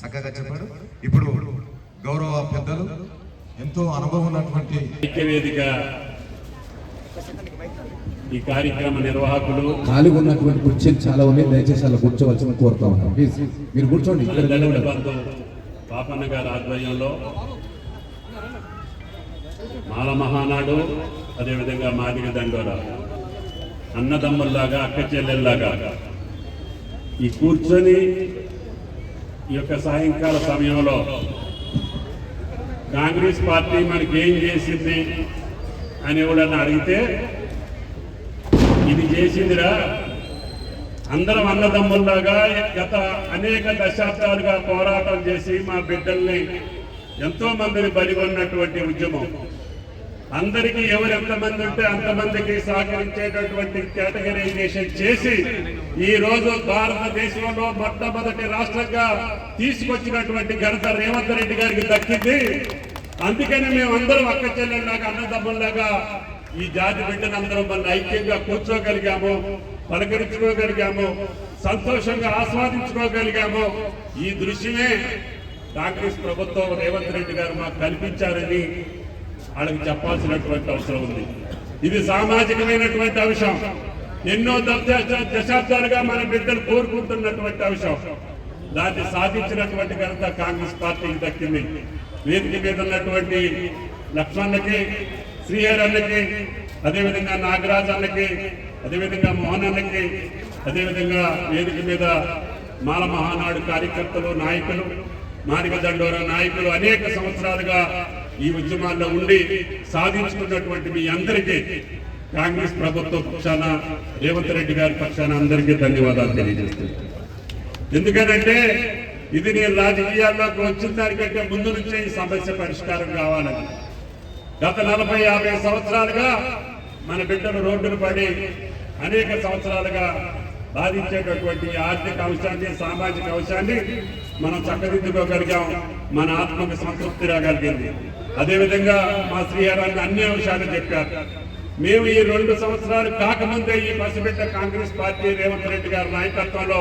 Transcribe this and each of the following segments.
చక్కగా చెప్పాడు. ఇప్పుడు గౌరవ పెద్దలు ఎంతో అనుభవం ఉన్నటువంటి ఐక్యవేదిక ఈ కార్యక్రమ నిర్వాహకులు ఖాళీగా ఉన్నటువంటి కుర్చీలు చాలా ఉన్నాయి. దయచేసి అలా కూర్చోవలసిన కోరుతా ఉన్నాం. ప్లీజ్ మీరు కూర్చోండి. పాపన్న గారి ఆధ్వర్యంలో మాల మహానాడు అదేవిధంగా మాదిగ దండోర అన్నదమ్ముల్లాగా అక్క చెల్లెల్లాగా ఈ కూర్చొని ఈ యొక్క సాయంకాల సమయంలో కాంగ్రెస్ పార్టీ మనకి ఏం చేసింది అని ఎవడన్నా అడిగితే ఇది చేసిందిరా. అందరం అన్నదమ్ముల్లాగా గత అనేక దశాబ్దాలుగా పోరాటం చేసి మా బిడ్డల్ని ఎంతో మందిని బలిగొన్నటువంటి ఉద్యమం. అందరికీ ఎవరు ఎంతమంది ఉంటే అంతమందికి సహకరించేటటువంటి కేటగరైజేషన్ చేసి ఈ రోజు భారతదేశంలో మొట్టమొదటి రాష్ట్రంగా తీసుకొచ్చినటువంటి ఘనత రేవంత్ రెడ్డి గారికి దక్కింది. అందుకని మేమందరం అక్క చెల్లెల్లాగా అన్నదమ్ముల్లాగా ఈ జాతి బిడ్డలందరం మన ఐక్యంగా కూర్చోగలిగాము పలకరించుకోగలిగాము సంతోషంగా ఆస్వాదించుకోగలిగాము. ఈ దృశ్యమే కాంగ్రెస్ ప్రభుత్వం రేవంత్ రెడ్డి గారు మాకు కల్పించారని వాళ్ళకి చెప్పాల్సినటువంటి అవసరం ఉంది. ఇది సామాజికమైనటువంటి అంశం. ఎన్నో దశ- దశాబ్దాలుగా మన బిడ్డలు కోరుకుంటున్నటువంటి అంశం. దాన్ని సాధించినటువంటి ఘనత కాంగ్రెస్ పార్టీకి దక్కింది. వేదిక మీద ఉన్నటువంటి లక్ష్మణ్కి శ్రీహరి అన్నకి అదేవిధంగా నాగరాజ్ అన్నకి అదేవిధంగా మోహన్ అన్నకి అదేవిధంగా వేదిక మీద మాల మహానాడు కార్యకర్తలు నాయకులు మాదిగ దండోర నాయకులు అనేక సంవత్సరాలుగా ఈ ఉద్యమాల్లో ఉండి సాధించుకున్నటువంటి మీ అందరికీ కాంగ్రెస్ ప్రభుత్వ పక్షాన రేవంత్ రెడ్డి గారి పక్షాన అందరికీ ధన్యవాదాలు తెలియజేస్తున్నాను. ఎందుకనంటే ఇది నేను రాజకీయాల్లోకి వచ్చిన దానికంటే ముందు నుంచే ఈ సమస్య పరిష్కారం కావాలని. గత నలభై యాభై సంవత్సరాలుగా మన బిడ్డలు రోడ్డును పడి అనేక సంవత్సరాలుగా బాధించేటటువంటి ఆర్థిక అంశాన్ని సామాజిక అంశాన్ని మనం చక్కదిద్దుకోగలిగాం. మన ఆత్మకు సంతృప్తి రాగలిగింది అదేవిధంగా మా శ్రీహారాన్ని అన్ని అంశాలు చెప్పారు. మేము ఈ రెండు సంవత్సరాలు కాకముందే ఈ పసిబిడ్డ కాంగ్రెస్ పార్టీ రేవంత్ రెడ్డి గారి నాయకత్వంలో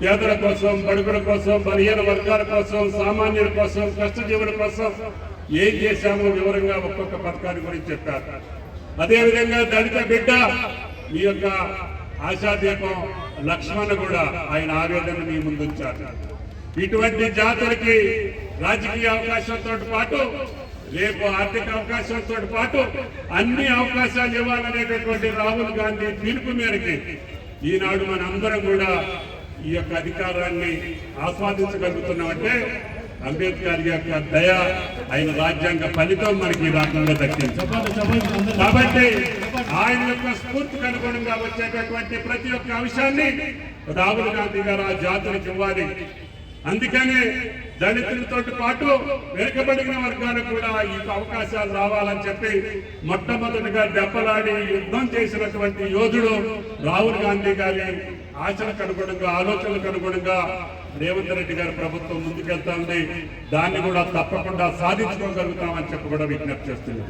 పేదల కోసం బడుగుల కోసం బలహీన వర్గాల కోసం సామాన్యుల కోసం కష్టజీవుల కోసం ఏం చేశామో వివరంగా ఒక్కొక్క పథకాన్ని గురించి చెప్పారు. అదేవిధంగా దళిత బిడ్డ మీ యొక్క ఆశాదీపం లక్ష్మణ్ కూడా ఆయన ఆవేదన మీ ముందుంచారు. ఇటువంటి జాతులకి రాజకీయ అవకాశాలతో పాటు రేపు ఆర్థిక అవకాశాలతో పాటు అన్ని అవకాశాలు ఇవ్వాలనేటటువంటి రాహుల్ గాంధీ పిలుపు మేరకి ఈనాడు మనందరం కూడా ఈ యొక్క అధికారాన్ని ఆస్వాదించగలుగుతున్నామంటే అంబేద్కర్ యొక్క దయ ఆయన రాజ్యాంగ ఫలితం మనకి ఈ రాష్ట్రంలో దక్కింది. కాబట్టి ఆయన యొక్క స్ఫూర్తికి అనుగుణంగా వచ్చేటటువంటి ప్రతి ఒక్క అంశాన్ని రాహుల్ గాంధీ గారు ఆ జాతులకు ఇవ్వాలి. అందుకనే దళితులతో పాటు వెనుకబడిన వర్గాలకు కూడా ఈ అవకాశాలు రావాలని చెప్పి మొట్టమొదటిగా దెబ్బలాడి యుద్ధం చేసినటువంటి యోధుడు రాహుల్ గాంధీ గారి ఆశలకు అనుగుణంగా ఆలోచనలకు అనుగుణంగా రేవంత్ రెడ్డి గారి ప్రభుత్వం ముందుకెళ్తా దాన్ని కూడా తప్పకుండా సాధించుకోగలుగుతామని చెప్పి కూడా విజ్ఞప్తి చేస్తున్నాం.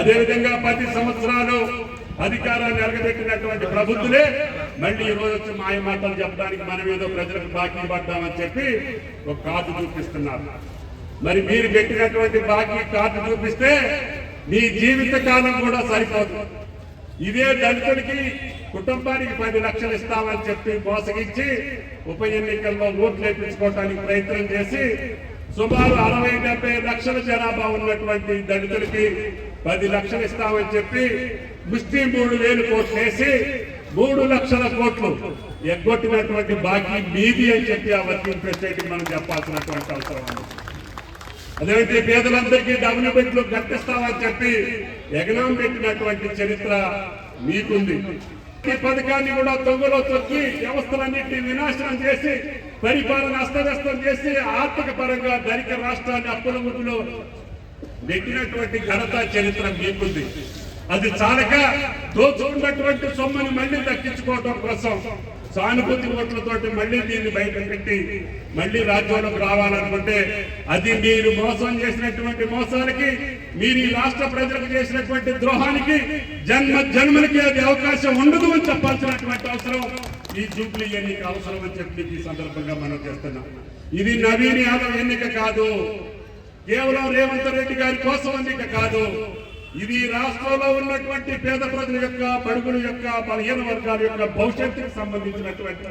అదేవిధంగా పది సంవత్సరాలు అధికారాన్ని ఎలగబెట్టినటువంటి ప్రభుత్వలే మళ్ళీ ఈ రోజు వచ్చి మాయ మాటలు చెప్పడానికి మనం ఏదో ప్రజలకు బాకీ పడ్డామని చెప్పి ఒక కార్డు చూపిస్తున్నారు. మరి మీరు పెట్టినటువంటి బాకీ కార్డు చూపిస్తే మీ జీవిత కాలం కూడా సరిపోదు. ఇదే దళితుడికి కుటుంబానికి పది లక్షలు ఇస్తామని చెప్పి మోసగించి ఉప ఎన్నికల్లో ఓట్లు వేయించుకోవడానికి ప్రయత్నం చేసి సుమారు అరవై డెబ్బై లక్షల జనాభా ఉన్నటువంటి దళితులకి పది లక్షలు ఇస్తామని చెప్పి ముస్లిం మూడు వేలు కోట్లు వేసి మూడు లక్షల కోట్లు ఎగ్గొట్టినటువంటి బాకీ మీది అని చెప్పి ఆ వర్కింగ్ మనం చెప్పాల్సినటువంటి అవసరం ఉంది. అదేవిధంగా పేదలందరికీ డబ్బులు పెట్లు కట్టిస్తామని చెప్పి ఎగనాం పెట్టినటువంటి చరిత్ర మీకుంది. ఈ పథకాన్ని కూడా తొంగలో తొక్కి వ్యవస్థలన్నింటినీ వినాశనం చేసి పరిపాలన అస్తవ్యస్తం చేసి ఆర్థిక పరంగా ధనిక రాష్ట్రాన్ని అప్పుల ముట్టులో పెట్టినటువంటి ఘనత చరిత్ర మీకుంది. అది చాలక దోచుకున్నటువంటి సొమ్మని మళ్ళీ దక్కించుకోవడం కోసం సానుభూతి ఓట్లతోటి మళ్ళీ దీన్ని బయట పెట్టి మళ్ళీ రాజ్యంలోకి రావాలనుకుంటే అది మీరు మోసం చేసినటువంటి మోసాలకి మీరు ఈ రాష్ట్ర ప్రజలకు చేసినటువంటి ద్రోహానికి జన్మ జన్మలకి అది అవకాశం ఉండదు అని చెప్పాల్సినటువంటి అవసరం ఈ జూబ్లీ ఎన్నిక అవసరం అని చెప్పి ఈ సందర్భంగా మనం చేస్తున్నాం. ఇది నవీన్ యాదవ్ ఎన్నిక కాదు కేవలం రేవంత్ రెడ్డి గారి కోసం ఎన్నిక కాదు ఇది రాష్ట్రంలో ఉన్నటువంటి పేద ప్రజల యొక్క బడుగుల యొక్క బలహీన వర్గాల యొక్క భవిష్యత్తుకు సంబంధించినటువంటి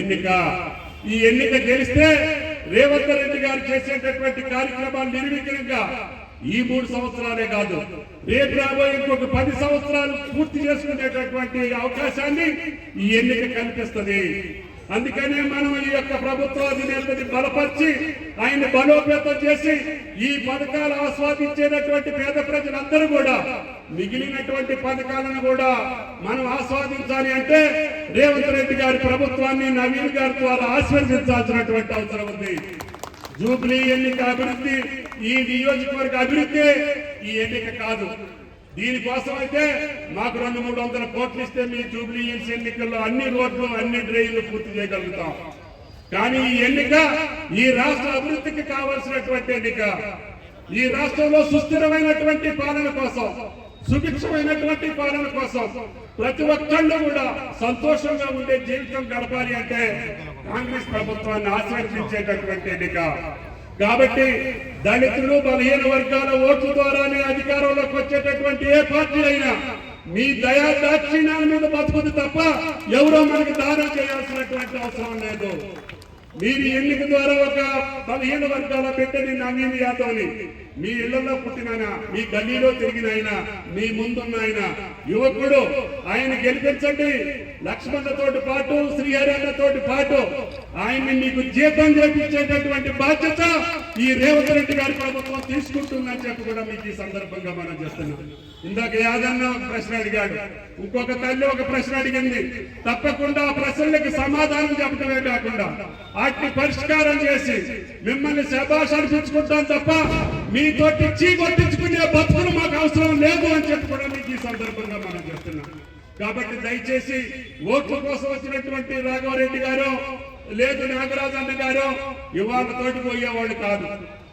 ఎన్నిక. ఈ ఎన్నిక గెలిస్తే రేవంత్ రెడ్డి గారు చేసేటటువంటి కార్యక్రమాలు నిర్విఘ్నంగా ఈ మూడు సంవత్సరాలే కాదు రేపు రాబోయే ఇంకొక పది సంవత్సరాలు పూర్తి చేసుకునేటటువంటి అవకాశాన్ని ఈ ఎన్నిక కల్పిస్తుంది. అందుకనే మనం ఈ యొక్క ప్రభుత్వ అధినేతని బలపరిచి ఆయన బలోపేతం చేసి ఈ పథకాలు ఆస్వాదించేటటువంటి పేద ప్రజలందరూ కూడా మిగిలినటువంటి పథకాలను కూడా మనం ఆస్వాదించాలి అంటే రేవంత్ రెడ్డి గారి ప్రభుత్వాన్ని నవీన్ గారి ద్వారా ఆశీర్వదించాల్సినటువంటి అవసరం ఉంది. జూబ్లీ ఎన్నిక అభివృద్ధి ఈ నియోజకవర్గ అభివృద్ధి ఈ ఎన్నిక కాదు. దీనికోసం అయితే మాకు రెండు మూడు వందల కోట్లు ఇస్తే మీ జూబ్లీ హిల్స్ ఎన్నికల్లో అన్ని రోడ్లు అన్ని డ్రైన్లు పూర్తి చేయగలుగుతాం. కానీ ఈ ఎన్నిక ఈ రాష్ట్ర అభివృద్ధికి కావలసినటువంటి ఎన్నిక. ఈ రాష్ట్రంలో సుస్థిరమైనటువంటి పాలన కోసం సుభిక్షమైనటువంటి పాలన కోసం ప్రతి ఒక్కళ్ళు కూడా సంతోషంగా ఉండే జీవితం గడపాలి అంటే కాంగ్రెస్ ప్రభుత్వాన్ని ఆశీర్వదించేటటువంటి ఎన్నిక. కాబట్టి దళితులు బలహీన వర్గాల ఓట్లు ద్వారానే అధికారంలోకి వచ్చేటటువంటి ఏ పార్టీ అయినా మీ దయా దాక్షిణ్యాల మీద బతుకుతుంది తప్ప ఎవరో మనకి దానం చేయాల్సినటువంటి అవసరం లేదు. మీరు ఎన్నిక ద్వారా ఒక బలహీన వర్గాల బిడ్డని నవీన్ యాదవ్ని మీ ఇళ్ళలో పుట్టినాయన మీ గల్లీలో తిరిగిన ఆయన మీ ముందున్న ఆయన యువకుడు ఆయన గెలిపించండి. లక్ష్మణతోటి పాటు శ్రీహరితోటి పాటు ఆయన్ని మీకు జీతం చేపించేటటువంటి బాధ్యత ఈ రేవంత్ రెడ్డి గారి ప్రభుత్వం తీసుకుంటుందని చెప్పి కూడా మీకు ఈ సందర్భంగా మనం చేస్తున్నాం. ఇందాక యాదన్న ఒక ప్రశ్న అడిగాడు. ఇంకొక తల్లి ఒక ప్రశ్న అడిగింది. తప్పకుండా ఆ ప్రశ్నలకు సమాధానం చెప్పడమే కాకుండా వాటిని పరిష్కారం చేసి మిమ్మల్ని శబాష్ అనిపించుకుంటాం తప్ప మీతో చీ కొట్టించుకునే బతుకులు మాకు అవసరం లేదు అని చెప్పి కూడా మీకు ఈ సందర్భంగా మనం చెప్తున్నాం. కాబట్టి దయచేసి ఓట్ల కోసం వచ్చినటువంటి రాఘవరెడ్డి గారు లేదు నాగరాజన్న గారు ఇవాళ తోటి పోయేవాళ్ళు కాదు.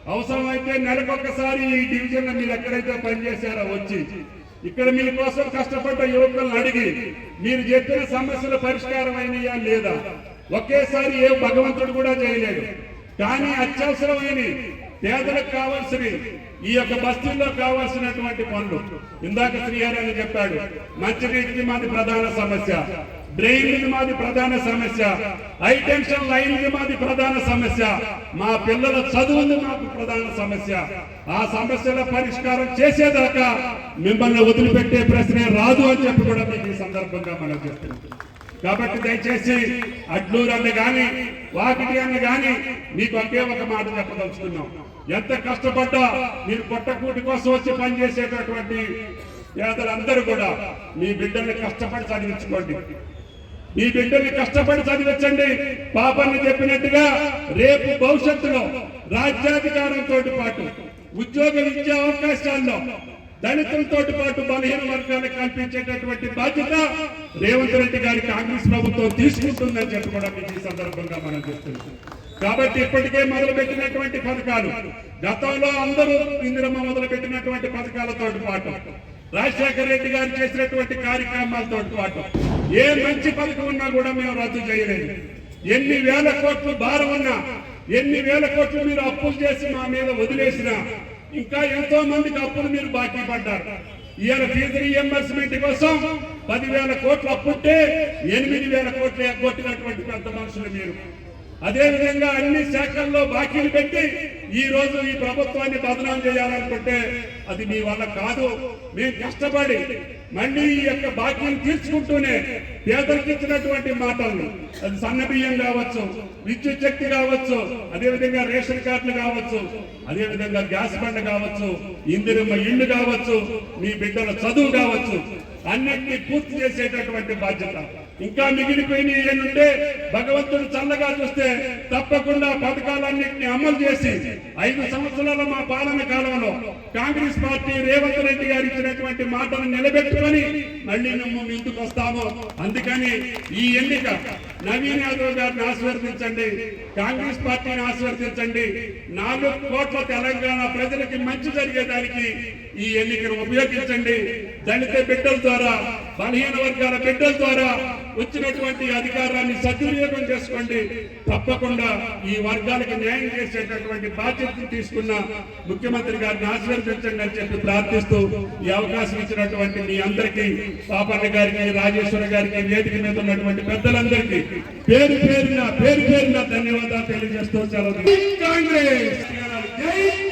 అవసరమైతే నెలకొకసారి ఈ డివిజన్లో మీరు ఎక్కడైతే పనిచేశారో వచ్చి ఇక్కడ మీకోసం కష్టపడ్డ యువకులను అడిగి మీరు చెప్పిన సమస్యలు పరిష్కారం అయినాయా లేదా? ఒకేసారి ఏ భగవంతుడు కూడా చేయలేదు. కానీ అత్యవసరమైన పేదలకు కావాల్సినవి ఈ యొక్క బస్తీల్లో కావాల్సినటువంటి పనులు. ఇందాక శ్రీహారాన్ని చెప్పాడు చెప్పాడు మంచినీటికి మాది ప్రధాన సమస్య. డ్రైనేజ్ మాది ప్రధాన సమస్య. హై టెన్షన్ లైన్ మాది ప్రధాన సమస్య. మా పిల్లల చదువులు మాకు ప్రధాన సమస్య. ఆ సమస్యల పరిష్కారం చేసేదాకా మిమ్మల్ని వదిలిపెట్టే ప్రశ్నే రాదు అని చెప్పి కూడా మీకు ఈ సందర్భంగా మనం చెప్తున్నాం. కాబట్టి దయచేసి అడ్లూరు అని కానీ వాకిటి అని కానీ మీకు ఒకే ఒక మాట చెప్పదలుచుకున్నాం. ఎంత కష్టపడ్డా మీరు పొట్టకూటి కోసం వచ్చి పనిచేసేటటువంటి పేదలందరూ కూడా మీ బిడ్డల్ని కష్టపడి చదివించుకోండి. ఈ బిడ్డని కష్టపడి చదివించండి. పాపన్ని చెప్పినట్టుగా రేపు భవిష్యత్తులో రాజ్యాధికారంతో పాటు ఉద్యోగ విద్యా అవకాశాల్లో దళితులతో పాటు బలహీన వర్గాలకు కల్పించేటటువంటి బాధ్యత రేవంత్ రెడ్డి గారి కాంగ్రెస్ ప్రభుత్వం తీసుకుంటుందని చెప్పి కూడా మీకు ఈ సందర్భంగా మనం చెప్తున్నాం. కాబట్టి ఇప్పటికే మొదలు పెట్టినటువంటి పథకాలు గతంలో అందరూ ఇందిరమ్మ మొదలు పెట్టినటువంటి పథకాలతో పాటు రాజశేఖర రెడ్డి గారు చేసినటువంటి కార్యక్రమాలతో పాటు ఏ మంచి పథకం ఉన్నా కూడా మేము రద్దు చేయలేదు. ఎన్ని వేల కోట్లు భారం ఉన్నా ఎన్ని వేల కోట్లు మీరు అప్పులు చేసి మా మీద వదిలేసినా ఇంకా ఎంతో మందికి అప్పులు మీరు బాకీ పడ్డారు. ఇవాళ ఫీజు రీఎంబర్స్మెంట్ కోసం పదివేల కోట్లు అప్పుంటే ఎనిమిది వేల కోట్లు ఎగ్గొట్టినటువంటి పెద్ద మనుషులు మీరు. అదేవిధంగా అన్ని శాఖల్లో బాకీలు పెట్టి ఈ రోజు ఈ ప్రభుత్వాన్ని బదనాం చేయాలనుకుంటే అది మీ వల్ల కాదు. మేము కష్టపడి మళ్ళీ ఈ యొక్క బాకీలు తీర్చుకుంటూనే పేదలకు ఇచ్చినటువంటి మాటలు. అది సన్న బియ్యం కావచ్చు విద్యుత్ శక్తి కావచ్చు అదే విధంగా రేషన్ కార్డులు కావచ్చు అదే విధంగా గ్యాస్ బండ కావచ్చు ఇందిరమ్మ ఇండ్లు కావచ్చు మీ బిడ్డల చదువు కావచ్చు అన్నిటినీ పూర్తి చేసేటటువంటి బాధ్యత. ఇంకా మిగిలిపోయిన ఏంటంటే భగవంతుడు చల్లగా చూస్తే తప్పకుండా పథకాలన్నింటినీ అమలు చేసి ఐదు సంవత్సరాల మా పాలన కాలంలో కాంగ్రెస్ పార్టీ రేవంత్ రెడ్డి గారు ఇచ్చినటువంటి మాటను నిలబెట్టుకొని మళ్ళీ మేము ముందుకు వస్తాము. అందుకని ఈ ఎన్నిక నవీన్ యాదవ్ గారిని ఆశీర్వదించండి కాంగ్రెస్ పార్టీని ఆశీర్వదించండి. నాలుగు కోట్ల తెలంగాణ ప్రజలకి మంచి జరిగేదానికి ఈ ఎన్నికను ఉపయోగించండి. దళిత బిడ్డల ద్వారా బలహీన వర్గాల బిడ్డల ద్వారా వచ్చినటువంటి అధికారాన్ని సద్వినియోగం చేసుకోండి. తప్పకుండా ఈ వర్గాలకు న్యాయం చేసేటటువంటి బాధ్యతను తీసుకున్న ముఖ్యమంత్రి గారిని ఆశీర్వదించండి అని చెప్పి ప్రార్థిస్తూ ఈ అవకాశం ఇచ్చినటువంటి మీ అందరికీ పాపన్న గారికి రాజేశ్వర గారికి వేదిక మీద ఉన్నటువంటి పెద్దలందరికీ పేరు పేరున పేరు పేరున ధన్యవాదాలు తెలియజేస్తూ సెలవు జై కాంగ్రెస్ జై కాంగ్రెస్